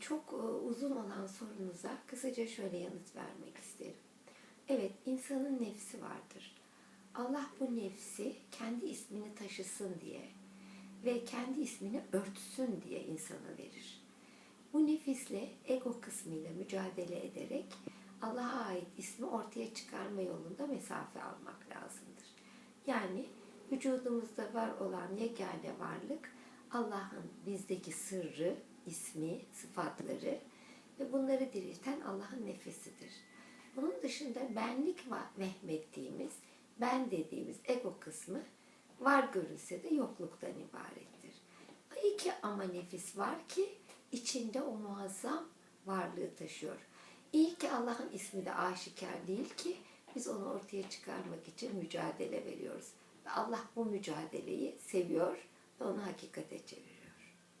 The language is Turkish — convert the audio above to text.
Çok e, uzun olan sorunuza kısaca şöyle yanıt vermek isterim. Evet, insanın nefsi vardır. Allah bu nefsi kendi ismini taşısın diye ve kendi ismini örtsün diye insana verir. Bu nefisle ego kısmıyla mücadele ederek Allah'a ait ismi ortaya çıkarma yolunda mesafe almak lazımdır. Yani vücudumuzda var olan yegane varlık Allah'ın bizdeki sırrı, ismi, sıfatları ve bunları dirilten Allah'ın nefesidir. Bunun dışında benlik vehmettiğimiz, ben dediğimiz ego kısmı var görülse de yokluktan ibarettir. İyi ki ama nefis var ki içinde o muazzam varlığı taşıyor. İyi ki Allah'ın ismi de aşikar değil ki biz onu ortaya çıkarmak için mücadele veriyoruz. Ve Allah bu mücadeleyi seviyor onu hakikate çeviriyor.